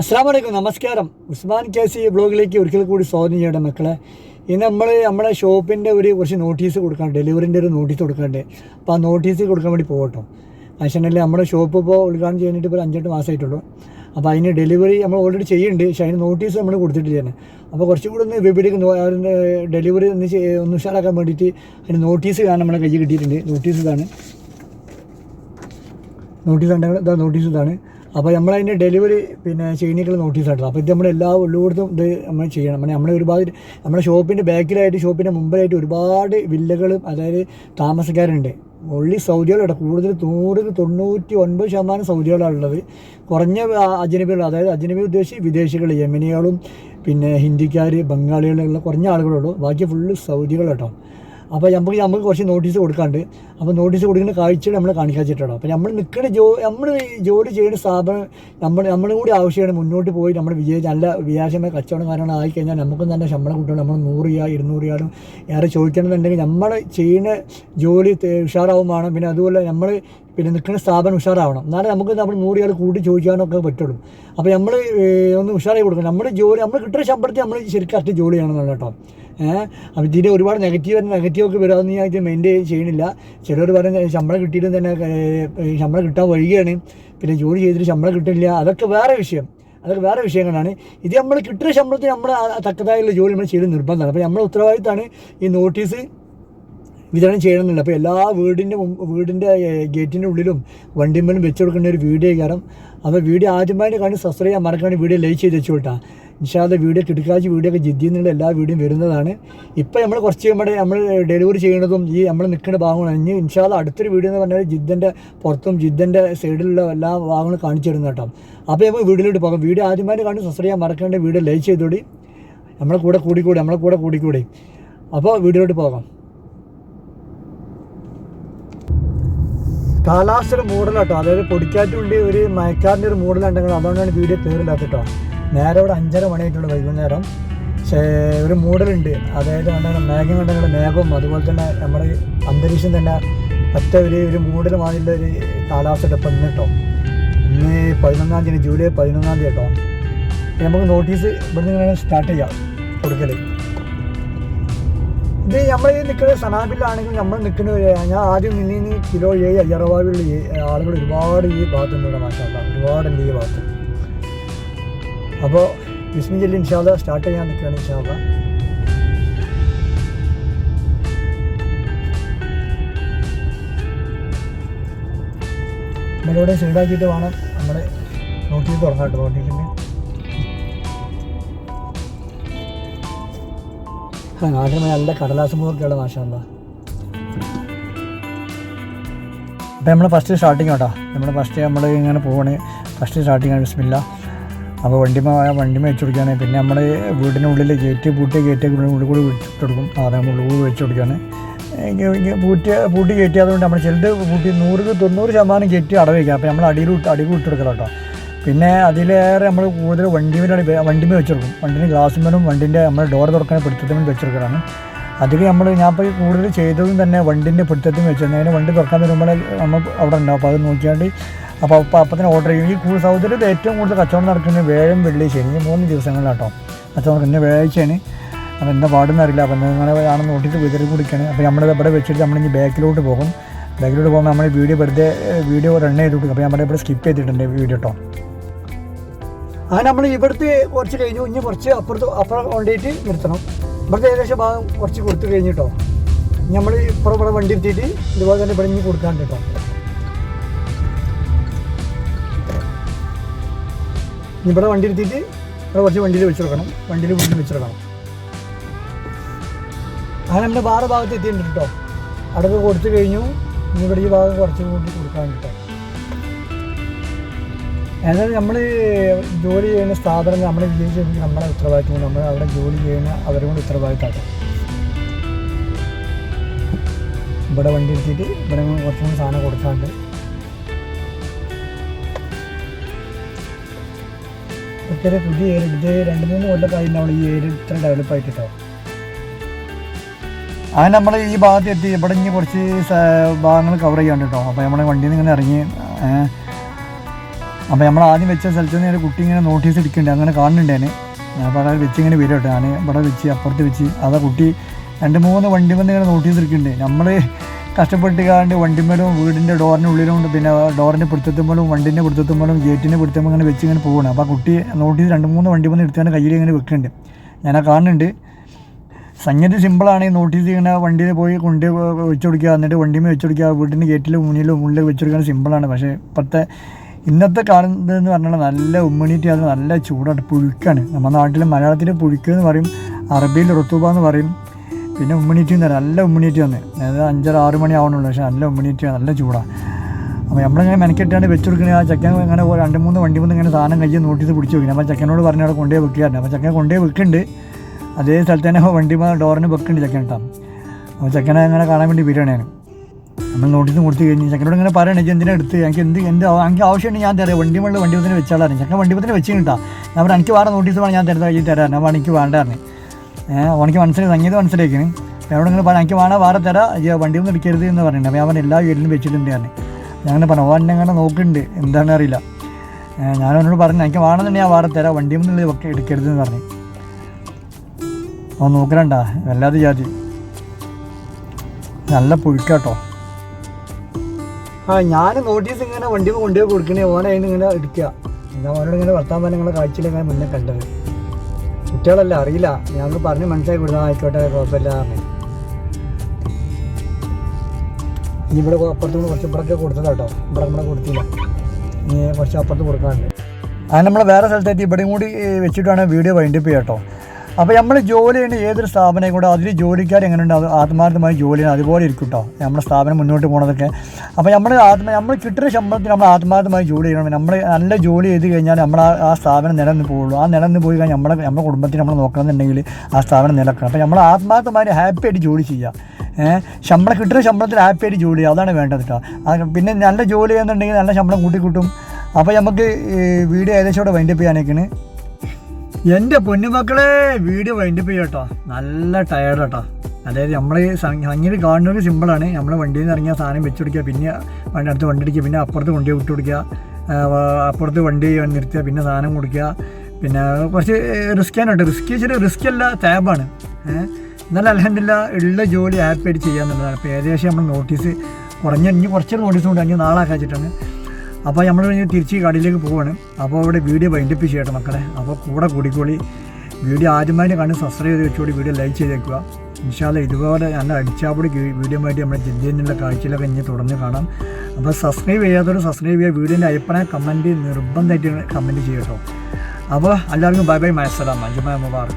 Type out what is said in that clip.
അസ്സാം വലൈക്കും നമസ്കാരം. ഉസ്മാൻ കെ സി ബ്ലോഗിലേക്ക് ഒരിക്കൽ കൂടി സ്വാഗതം ചെയ്യണം മക്കളെ. ഇന്ന് നമ്മൾ നമ്മുടെ ഷോപ്പിന്റെ ഒരു കുറച്ച് നോട്ടീസ് കൊടുക്കാൻ ഡെലിവറിന്റെ ഒരു നോട്ടീസ് കൊടുക്കാണ്ട് അപ്പോൾ ആ നോട്ടീസ് കൊടുക്കാൻ വേണ്ടി പോകട്ടോ. അച്ഛനല്ലേ നമ്മുടെ ഷോപ്പ് ഇപ്പോൾ ഉദ്ഘാടനം ചെയ്യാനായിട്ട് ഇപ്പോൾ അഞ്ചെട്ട് മാസമായിട്ടുള്ളൂ അപ്പോൾ അതിന് ഡെലിവറി നമ്മൾ ഓൾറെഡി ചെയ്യുന്നുണ്ട് പക്ഷേ അതിന് നോട്ടീസ് നമ്മൾ കൊടുത്തിട്ട് കൊടുത്തിട്ടില്ല അപ്പോൾ കുറച്ചും കൂടി ഒന്ന് വിപണിക്ക് അതിന്റെ ഡെലിവറി ഒന്ന് ഒന്ന് ഉഷാറാക്കാൻ വേണ്ടിയിട്ട് അതിന് നോട്ടീസ് കാണാൻ നമ്മുടെ കയ്യിൽ കിട്ടിയിട്ടുണ്ട്. നോട്ടീസ് ഇതാണ്. നോട്ടീസ് ഉണ്ടെങ്കിൽ നോട്ടീസ് ഇതാണ്. അപ്പോൾ നമ്മളതിന്റെ ഡെലിവറി പിന്നെ ചെയ്യുന്നതിനുള്ള നോട്ടീസ് ആട്ടോ. അപ്പോൾ ഇത് നമ്മൾ എല്ലാ ഉള്ളിടത്തും ഇത് നമ്മൾ ചെയ്യണം. നമ്മൾ നമ്മളെ ഒരുപാട് നമ്മുടെ ഷോപ്പിന്റെ ബാക്കിലായിട്ട് ഷോപ്പിന്റെ മുമ്പിലായിട്ട് ഒരുപാട് വില്ലകളും അതായത് താമസക്കാരുണ്ട്. ഉള്ളി സൗദികളുടെ കൂടുതൽ നൂറിൽ തൊണ്ണൂറ്റി ഒൻപത് ശതമാനം സൗദികളാണ് ഉള്ളത്. കുറഞ്ഞ അജനബികൾ അതായത് അജനബി ഉദ്ദേശിച്ച് വിദേശികൾ യമനികളും പിന്നെ ഹിന്ദിക്കാർ ബംഗാളികളുള്ള കുറഞ്ഞ ആളുകളുള്ളൂ ബാക്കി ഫുള്ള് സൗദികളാട്ടോ. അപ്പോൾ നമുക്ക് നമുക്ക് കുറച്ച് നോട്ടീസ് കൊടുക്കാണ്ട്. അപ്പോൾ നോട്ടീസ് കൊടുക്കുന്ന കാഴ്ച നമ്മൾ കാണിക്കാച്ചിട്ടാണ്. അപ്പോൾ നമ്മൾ നിൽക്കുന്ന ജോ നമ്മൾ ജോലി ചെയ്യുന്ന സ്ഥാപനം നമ്മൾ നമ്മളും കൂടി ആവശ്യമാണ്. മുന്നോട്ട് പോയി നമ്മൾ വിജയ നല്ല വിചാരിച്ചമായ കച്ചവടം കാരണം ആയിക്കഴിഞ്ഞാൽ നമുക്കും തന്നെ ശമ്പളം കിട്ടണം. നമ്മൾ നൂറ് രൂപ ഇരുന്നൂറ് രൂപയും ഏറെ ചോദിക്കണമെന്നുണ്ടെങ്കിൽ നമ്മൾ ചെയ്യുന്ന ജോലി ഉഷാറാവുമാണ് ഉഷാറാവും പിന്നെ അതുപോലെ നമ്മൾ പിന്നെ നിൽക്കുന്ന സ്ഥാപനം ഉഷാറാവണം. എന്നാലേ നമുക്ക് നമ്മൾ നൂറ് ആൾ കൂട്ടി ചോദിക്കാനൊക്കെ പറ്റുള്ളൂ. അപ്പോൾ നമ്മൾ ഒന്ന് ഉഷാറായി കൊടുക്കണം. നമ്മുടെ ജോലി നമ്മൾ കിട്ടുന്ന ശമ്പളത്തിൽ നമ്മൾ ശരിക്കും അറ്റ ജോലി ചെയ്യണമെന്നുള്ള കേട്ടോ. ഏഹ് ഇതിന്റെ ഒരുപാട് നെഗറ്റീവ് നെഗറ്റീവ് ഒക്കെ വരാമെന്ന് ഞാൻ ഇത് മെയിന്റെയിൻ ചെയ്യണില്ല ചിലർ പറയുന്ന ശമ്പളം കിട്ടിയിട്ടും തന്നെ ശമ്പളം കിട്ടാൻ വഴിയാണ് പിന്നെ ജോലി ചെയ്തിട്ട് ശമ്പളം കിട്ടില്ല അതൊക്കെ വേറെ വിഷയം. അതൊക്കെ വേറെ വിഷയങ്ങളാണ്. ഇത് നമ്മൾ കിട്ടുന്ന ശമ്പളത്തിന് നമ്മൾ തക്കതായുള്ള ജോലി നമ്മൾ ചെയ്ത് നിർബന്ധമാണ്. അപ്പോൾ നമ്മുടെ ഉത്തരവാദിത്തമാണ് ഈ നോട്ടീസ് വിതരണം ചെയ്യണമെന്നില്ല അപ്പോൾ എല്ലാ വീടിന്റെ വീടിന്റെ ഗേറ്റിന്റെ ഉള്ളിലും വണ്ടിമ്മലും വെച്ചു കൊടുക്കേണ്ട ഒരു വീഡിയോ കാരണം അപ്പോൾ വീഡിയോ ആദ്യമായിട്ട് കാണി സബ്സ്ക്രൈബ് ചെയ്യാൻ മറക്കാണ് വീഡിയോ ലൈക്ക് ചെയ്ത് വെച്ചു ഇൻഷാല്ല വീഡിയോ കിടക്കാച്ച് വീഡിയോ ഒക്കെ ജിദ്ദിയിൽ നിന്നുള്ള എല്ലാ വീഡിയോയും വരുന്നതാണ്. ഇപ്പോൾ നമ്മൾ കുറച്ച് നമ്മുടെ നമ്മൾ ഡെലിവറി ചെയ്യുന്നതും ഈ നമ്മൾ നിൽക്കേണ്ട ഭാഗങ്ങളാണ് ഇനി ഇൻഷാല്ല അടുത്തൊരു വീഡിയോ എന്ന് പറഞ്ഞാൽ ജിദ്ദന്റെ പുറത്തും ജിദ്ദന്റെ സൈഡിലുള്ള എല്ലാ ഭാഗങ്ങളും കാണിച്ചു തരുന്ന കേട്ടോ. അപ്പോൾ നമുക്ക് വീഡിയോയിലോട്ട് പോകാം. വീഡിയോ ആദ്യമായിട്ട് കാണും സബ്സ്ക്രൈബ് ചെയ്യാൻ മറക്കേണ്ട വീഡിയോ ലൈക്ക് ചെയ്തോടി. നമ്മളെ കൂടെ കൂടിക്കൂടി നമ്മളെ കൂടെ കൂടിക്കൂടി. അപ്പോൾ വീഡിയോയിലോട്ട് പോകാം. കാലാവസ്ഥയുടെ മൂടലാട്ടോ അതായത് പൊടിക്കാറ്റുണ്ട് ഒരു മയക്കാറിന്റെ ഒരു മൂടലുണ്ടെങ്കിൽ അതുകൊണ്ടാണ് വീഡിയോ കയറില്ലാത്ത നേരെ ഇവിടെ അഞ്ചര മണിയായിട്ടുള്ള വൈകുന്നേരം. പക്ഷേ ഒരു മൂടലുണ്ട്. അതായത് കണ്ടാൽ മേഘം കണ്ടെങ്കിൽ മേഘവും അതുപോലെ തന്നെ നമ്മുടെ അന്തരീക്ഷം തന്നെ പറ്റ ഒരു ഒരു മൂടൽ മാതിരിയുള്ള ഒരു കാലാവസ്ഥ ഇപ്പം ഇന്ന് കേട്ടോ. ഇന്ന് പതിനൊന്നാം തീയതി ജൂലൈ പതിനൊന്നാം തീയതി കേട്ടോ. നമുക്ക് നോട്ടീസ് ഇവിടുന്ന് ഇങ്ങനെ സ്റ്റാർട്ട് ചെയ്യാം കൊടുക്കൽ ഇത് നമ്മൾ ഈ നിൽക്കുന്ന സനാബിലാണെങ്കിൽ നമ്മൾ നിൽക്കുന്ന ഞാൻ ആദ്യം നിന്നിന്ന് കിലോ ഏഴ് അയ്യറവാവിലുള്ള ആളുകൾ ഒരുപാട് ഈ ഭാഗത്തുണ്ട് മാറ്റാൻ ഒരുപാടുണ്ട് ഈ ഭാഗത്ത്. അപ്പോൾ വിസ്മി ജില്ല ഇൻഷാല്ല സ്റ്റാർട്ട് ചെയ്യാൻ നിൽക്കുകയാണ് ഇൻഷാല്ല നമ്മളിവിടെ സൈഡാക്കിയിട്ട് വേണം നമ്മൾ നോട്ടീസ് തുടങ്ങാം കേട്ടോ ആ നാട്ടിൽ നല്ല കടലാസ് മുഖമൊക്കെയുള്ള മാഷല്ല അപ്പം നമ്മൾ ഫസ്റ്റ് സ്റ്റാർട്ടിങ് കേട്ടോ. നമ്മൾ ഫസ്റ്റ് നമ്മൾ ഇങ്ങനെ പോവാണ്. ഫസ്റ്റ് സ്റ്റാർട്ടിങ് ആണ് ബിസ്മില്ല അപ്പോൾ വണ്ടിമ വണ്ടിമ വെച്ച് കൊടുക്കുകയാണ്. പിന്നെ നമ്മൾ വീടിന്റെ ഉള്ളിൽ ഗേറ്റ് പൂട്ടിയ ഗേറ്റ് ഉള്ളിൽ കൂടി വെച്ച് കൊടുക്കും. നമ്മൾ ഉള്ളിൽ കൂടി വെച്ച് കൊടുക്കുകയാണ്. പൂട്ടിയ പൂട്ടി കയറ്റി അതുകൊണ്ട് നമ്മൾ ചിലത് പൂട്ടി നൂറ് തൊണ്ണൂറ് ശതമാനം കയറ്റി അടവയ്ക്കുക വയ്ക്കുക അപ്പോൾ നമ്മൾ അടിയിൽ വിട്ട് കൊടുക്കണം കേട്ടോ പിന്നെ അതിലേറെ നമ്മൾ കൂടുതൽ വണ്ടിമേലാണ് വണ്ടിമേ വെച്ചെടുക്കും വണ്ടിന്റെ ഗ്ലാസ്സുമേലും വണ്ടിന്റെ നമ്മൾ ഡോർ തുറക്കുന്ന പിടുത്തത്തിനും വെച്ചെടുക്കലാണ് അതിൽ നമ്മൾ ഞാൻ ഇപ്പോൾ കൂടുതൽ ചെയ്തതും തന്നെ വണ്ടിന്റെ പിടുത്തത്തിൽ വെച്ചത്. അതിന് വണ്ടി തുറക്കാൻ വരുമ്പോൾ നമ്മൾ അവിടെ ഉണ്ടാവും അപ്പോൾ അത് നോക്കിയാണ്ട് അപ്പോൾ അപ്പോൾ അപ്പം തന്നെ ഓർഡർ ചെയ്യും. ഈ കൂടുതൽ സൗകര്യത്തിൽ ഏറ്റവും കൂടുതൽ കച്ചവടം നടക്കുന്നത് വേഴം വെള്ളി ശനി. മൂന്ന് ദിവസങ്ങളിലാട്ടോ കച്ചവടം പിന്നെ വ്യാഴാഴ്ചയാണ് അപ്പോൾ എന്താ പാടുന്ന അറിയില്ല. അപ്പം നിങ്ങളെ ആണെന്ന് നോട്ടിട്ട് വിതറി കുടിക്കുകയാണ് അപ്പോൾ നമ്മൾ ഇവിടെ വെച്ചിട്ട് നമ്മളിനി ബാക്കിലോട്ട് പോകും. ബാക്കിലോട്ട് പോകുമ്പോൾ നമ്മൾ വീഡിയോ വെറുതെ വീഡിയോ റൺ കൊടുക്കും അപ്പോൾ നമ്മുടെ ഇവിടെ സ്കിപ്പ് ചെയ്തിട്ടുണ്ട് വീഡിയോ കേട്ടോ അങ്ങനെ നമ്മൾ ഇവിടുത്തെ കുറച്ച് കഴിഞ്ഞു. ഇനി കുറച്ച് അപ്പുറത്ത് അപ്പുറം കൊണ്ടുപോയിട്ട് നിർത്തണം. ഇവിടുത്തെ ഏകദേശം ഭാഗം കുറച്ച് കൊടുത്തു കഴിഞ്ഞിട്ടോ. നമ്മൾ ഇപ്പുറം ഇവിടെ വണ്ടി എത്തിയിട്ട് ഇതുപോലെ തന്നെ ഇവിടെ ഇനി കൊടുക്കാണ്ട് കേട്ടോ ഇവിടെ വണ്ടി എത്തിയിട്ട് ഇവിടെ കുറച്ച് വണ്ടിയിൽ വെച്ചെടുക്കണം വണ്ടിയിൽ വീട്ടിൽ വെച്ചെടുക്കണം അങ്ങനെ നമ്മുടെ വേറെ ഭാഗത്ത് എത്തിയിട്ടുണ്ട് കേട്ടോ അവിടെ കൊടുത്തു കഴിഞ്ഞു. ഇനി ഇവിടെ ഈ ഭാഗം കുറച്ച് കൂടി കൊടുക്കാൻ കേട്ടോ ഏതായാലും നമ്മൾ ജോലി ചെയ്യുന്ന സ്ഥാപനം നമ്മൾ വിജയിച്ച് നമ്മളെ ഉത്തരവാദിത്വം നമ്മൾ അവിടെ ജോലി ചെയ്യുന്ന അവരും കൂടി ഉത്തരവാദിത്തമാക്കും. ഇവിടെ വണ്ടി എടുത്തിട്ട് ഇവിടെ കുറച്ചും കൂടി സാധനം കൊടുക്കാണ്ട്. ഇത്ര പുതിയ ഏരിയ. ഇത് രണ്ട് മൂന്ന് കൊല്ലത്തായി നമ്മൾ ഈ ഏരിയ ഇത്ര ഡെവലപ്പ് ആയിട്ടോ അങ്ങനെ നമ്മൾ ഈ ഭാഗത്ത് എത്തി. ഇവിടെ ഇനി കുറച്ച് ഭാഗങ്ങൾ കവർ ചെയ്യാണ്ട് കേട്ടോ അപ്പോൾ നമ്മൾ വണ്ടിയിൽ നിന്ന് ഇങ്ങനെ ഇറങ്ങി അപ്പോൾ നമ്മൾ ആദ്യം വെച്ച സ്ഥലത്ത് നിന്ന് ഒരു കുട്ടി ഇങ്ങനെ നോട്ടീസ് എടുക്കുന്നുണ്ട് അങ്ങനെ കാണുന്നുണ്ടേനെ ഞാൻ അവിടെ വെച്ച് ഇങ്ങനെ വരും കേട്ടോ. ഞാൻ ഇവിടെ വെച്ച് അപ്പുറത്ത് വെച്ച്. അതാ കുട്ടി രണ്ട് മൂന്ന് വണ്ടി വന്ന് ഇങ്ങനെ നോട്ടീസ് എടുക്കുന്നുണ്ട് നമ്മൾ കഷ്ടപ്പെട്ട് കാണ്ട് വണ്ടിമേലും വീടിന്റെ ഡോറിന്റെ ഉള്ളിലും പിന്നെ ഡോറിന്റെ പിടുത്തത്തുമ്പോഴും വണ്ടിന്റെ പിടുത്തത്തുമ്പോഴും ഗേറ്റിന്റെ പിടുത്തുമ്പോൾ ഇങ്ങനെ വെച്ച് ഇങ്ങനെ പോകണം അപ്പോൾ ആ കുട്ടി നോട്ടീസ് രണ്ട് മൂന്ന് വണ്ടി വന്ന് എടുത്തുകൊണ്ട് കയ്യിൽ ഇങ്ങനെ വെക്കുന്നുണ്ട് ഞാൻ ആ കാണുന്നുണ്ട്. സംഗതി സിമ്പിളാണ് ഈ നോട്ടീസ് ഇങ്ങനെ വണ്ടിയിൽ പോയി കൊണ്ട് വെച്ച് കൊടുക്കുക. എന്നിട്ട് വണ്ടിമേ വെച്ച് കൊടുക്കുക. വീട്ടിന്റെ ഗേറ്റിലും മുന്നിലും ഉള്ളിൽ വെച്ച് കൊടുക്കുന്നത് സിമ്പിളാണ് പക്ഷേ ഇപ്പോഴത്തെ ഇന്നത്തെ കാണുന്നതെന്ന് പറഞ്ഞാൽ നല്ല ഉമ്മണിറ്റി അത് നല്ല ചൂടാണ് പുഴുക്കാണ്. നമ്മുടെ നാട്ടിൽ മലയാളത്തിൽ പുഴുക്ക് എന്ന് പറയും അറബിയിൽ റുത്തൂബ എന്ന് പറയും. പിന്നെ ഉമ്മണിറ്റി എന്ന് നല്ല ഉമ്മണിറ്റി വന്ന് അതായത് അഞ്ചര ആറ് മണി ആവണുള്ളൂ പക്ഷേ നല്ല ഉമ്മണീറ്റി നല്ല ചൂടാണ് അപ്പോൾ നമ്മളിങ്ങനെ മെനക്കെട്ടാണ്ട് വെച്ച് കൊടുക്കണേ ആ ചെക്കൻ ഇങ്ങനെ രണ്ട് മൂന്ന് വണ്ടി മൂന്ന് ഇങ്ങനെ സാധനം കയ്യിൽ നോട്ടീസ് പിടിച്ച് വെക്കണം. അപ്പോൾ ചെക്കനോട് പറഞ്ഞ അവിടെ കൊണ്ടുപോയി വെക്കുകയായിരുന്നു അപ്പോൾ ചെക്കൻ കൊണ്ടുപോയി വെക്കുന്നുണ്ട്. അതേ സ്ഥലത്ത് തന്നെ വണ്ടി ഡോറിന് വെക്കുന്നുണ്ട് ചെക്കൻ കേട്ടോ. അപ്പോൾ ചെക്കനെ അങ്ങനെ കാണാൻ വേണ്ടി വരികയാണ് ഞാൻ. നമ്മൾ നോട്ടീസ് കൊടുത്തു കഴിഞ്ഞ് ചെക്കനോട് ഇങ്ങനെ പറയണേ ഇജ്ജ് എന്തിനാ എടുത്ത്? എനിക്ക് എന്ത് എന്ത് എനിക്ക് ആവശ്യമുണ്ട് ഞാൻ തരാം. വണ്ടി മുകളിൽ വണ്ടി പത്തിന് വെച്ചാലും ചെക്കൻ വണ്ടി പത്തിന് വെച്ച് കിട്ടാം. ഞാൻ എനിക്ക് വേറെ നോട്ടീസ് വേണം ഞാൻ തരുന്ന കഴിഞ്ഞ് തരാം. ഞാൻ എനിക്ക് വേണ്ടായിരുന്നു ഏഹ് ഓനിക്ക് മനസ്സിലായി സംഗീതം മനസ്സിലാക്കിന് എന്നോട് ഇങ്ങനെ പറഞ്ഞു എനിക്ക് വേണം വേറെ തരാം. വണ്ടി ഒന്നും എടുക്കരുത് എന്ന് പറഞ്ഞിട്ടുണ്ട്. അപ്പോൾ ഞാൻ എല്ലാ വീട്ടിലും വെച്ചിട്ടുണ്ട് ഞാൻ പറഞ്ഞു ഓൻ അങ്ങനെ നോക്കുന്നുണ്ട്. എന്താണെന്ന് അറിയില്ല. ഞാൻ അവനോട് പറഞ്ഞു എനിക്ക് വേണമെന്നുണ്ടെങ്കിൽ ഞാൻ വേറെ തരാം. വണ്ടി ഒന്നും എടുക്കരുത് എന്ന് പറഞ്ഞു. ഓ നോക്കണ്ട വല്ലാതെ ജാതി. നല്ല പുഴുക്കാട്ടോ. ആ ഞാൻ നോട്ടീസ് ഇങ്ങനെ വണ്ടി കൊണ്ടുപോയി കൊടുക്കണേ. ഓനെ അതിന് ഇങ്ങനെ എടുക്കുക. എന്താ ഓനോട് ഇങ്ങനെ വർത്താൻ പറഞ്ഞ നിങ്ങളെ കാഴ്ചയിൽ ഇങ്ങനെ മുന്നേ കണ്ടത്. കുട്ടികളല്ല അറിയില്ല. ഞങ്ങൾക്ക് പറഞ്ഞ് മനസ്സിലാക്കി കൊടുത്താൽ ആയിക്കോട്ടെ കുഴപ്പമില്ല പറഞ്ഞു. ഇനി ഇവിടെ അപ്പുറത്ത് നിന്ന് കുറച്ച് ഇവിടെയൊക്കെ കൊടുത്തതാട്ടോ ഇവിടെ നമ്മളെ കൊടുത്തില്ല. ഇനി കുറച്ച് അപ്പുറത്ത് കൊടുക്കാറുണ്ട് അങ്ങനെ നമ്മൾ വേറെ സ്ഥലത്തെത്തി. ഇവിടെയും കൂടി വെച്ചിട്ടാണ് വീഡിയോ വൈൻഡപ്പ് ചെയ്യാം കേട്ടോ. അപ്പോൾ നമ്മൾ ജോലി ചെയ്യുന്ന ഏതൊരു സ്ഥാപനം കൂടെ അതിൽ ജോലിക്കാർ എങ്ങനെയുണ്ട്? അത് ആത്മാർത്ഥമായി ജോലി ചെയ്യുന്നത് അതുപോലെ ഇരിക്കും കേട്ടോ നമ്മുടെ സ്ഥാപനം മുന്നോട്ട് പോകുന്നതൊക്കെ അപ്പോൾ നമ്മൾ ആത്മ നമ്മൾ കിട്ടുന്ന ശമ്പളത്തിൽ നമ്മൾ ആത്മാർത്ഥമായി ജോലി ചെയ്യണം. നമ്മൾ നല്ല ജോലി ചെയ്ത് കഴിഞ്ഞാൽ നമ്മൾ ആ ആ സ്ഥാപനം നിലനിന്ന് പോകുള്ളൂ ആ നിലനിന്ന് പോയി കഴിഞ്ഞാൽ നമ്മുടെ നമ്മുടെ കുടുംബത്തിന് നമ്മൾ നോക്കണമെന്നുണ്ടെങ്കിൽ ആ സ്ഥാപനം നിലക്കണം അപ്പോൾ നമ്മൾ ആത്മാർത്ഥമായി ഹാപ്പി ആയിട്ട് ജോലി ചെയ്യുക ശമ്പളം കിട്ടുന്ന ശമ്പളത്തിൽ ഹാപ്പി ആയിട്ട് ജോലി ചെയ്യുക അതാണ് വേണ്ടത് കേട്ടോ പിന്നെ നല്ല ജോലി ചെയ്യുന്നുണ്ടെങ്കിൽ നല്ല ശമ്പളം കൂട്ടി അപ്പോൾ നമുക്ക് വീഡിയോ ഏകദേശം ഇവിടെ വൈൻഡപ്പ് ചെയ്യാനൊക്കെയാണ്. എന്റെ പൊന്നുമക്കളെ വീഡിയോ വൈൻഡപ്പ് കേട്ടോ. നല്ല ടയർഡ് കേട്ടോ അതായത് നമ്മൾ സംഗീത് കാണുന്നത് സിമ്പിളാണ് നമ്മൾ വണ്ടിയിൽ നിന്ന് ഇറങ്ങിയ സാധനം വെച്ച് കൊടുക്കുക പിന്നെ വണ്ടി അടുത്ത് വണ്ടി അടിക്കുക പിന്നെ അപ്പുറത്ത് വണ്ടി വിട്ട് കൊടുക്കുക അപ്പുറത്ത് വണ്ടി നിർത്തുക പിന്നെ സാധനം കൊടുക്കുക. പിന്നെ കുറച്ച് റിസ്ക്കാണ് കേട്ടോ റിസ്ക് വെച്ചിട്ട് റിസ്ക് അല്ല ടാബാണ് എന്നാലും അലഹമില്ല ഉള്ള ജോലി ആയിട്ട് ചെയ്യാന്നുള്ളതാണ്. അപ്പോൾ ഏകദേശം നമ്മൾ നോട്ടീസ് കുറഞ്ഞ ഇനി കുറച്ചൊരു നോട്ടീസ് കൊണ്ട് അഞ്ഞ് നാളാക്കാൻ വെച്ചിട്ടാണ്. അപ്പോൾ നമ്മൾ തിരിച്ച് കടയിലേക്ക് പോവാണ്. അപ്പോൾ അവിടെ വീഡിയോ വൈൻഡപ്പ് ചെയ്യട്ടെ മക്കളെ. അപ്പോൾ കൂടെ കൂടിക്കോളി. വീഡിയോ ആദ്യമായിട്ട് കണ്ട് സബ്സ്ക്രൈബ് ചെയ്ത് വെച്ചുകൂടി വീഡിയോ ലൈക്ക് ചെയ്തേക്കുക. ഇൻഷാല്ല ഇതുപോലെ നല്ല അടിച്ചാപ്പൊടി വീഡിയോ ആയിട്ട് നമ്മുടെ ജില്ലയിൽ നിന്നുള്ള കാഴ്ചയിലൊക്കെ ഇനി തുടർന്ന് കാണാം. അപ്പോൾ സബ്സ്ക്രൈബ് ചെയ്യാത്തവർ സബ്സ്ക്രൈബ് ചെയ്യുക. വീഡിയോന്റെ അഭിപ്രായം കമന്റ് നിർബന്ധമായിട്ട് കമന്റ് ചെയ്യട്ടോ അപ്പോൾ എല്ലാവർക്കും ബൈ ബൈ മയസ്സലാം അഞ്ചുമായ മുബാറക്.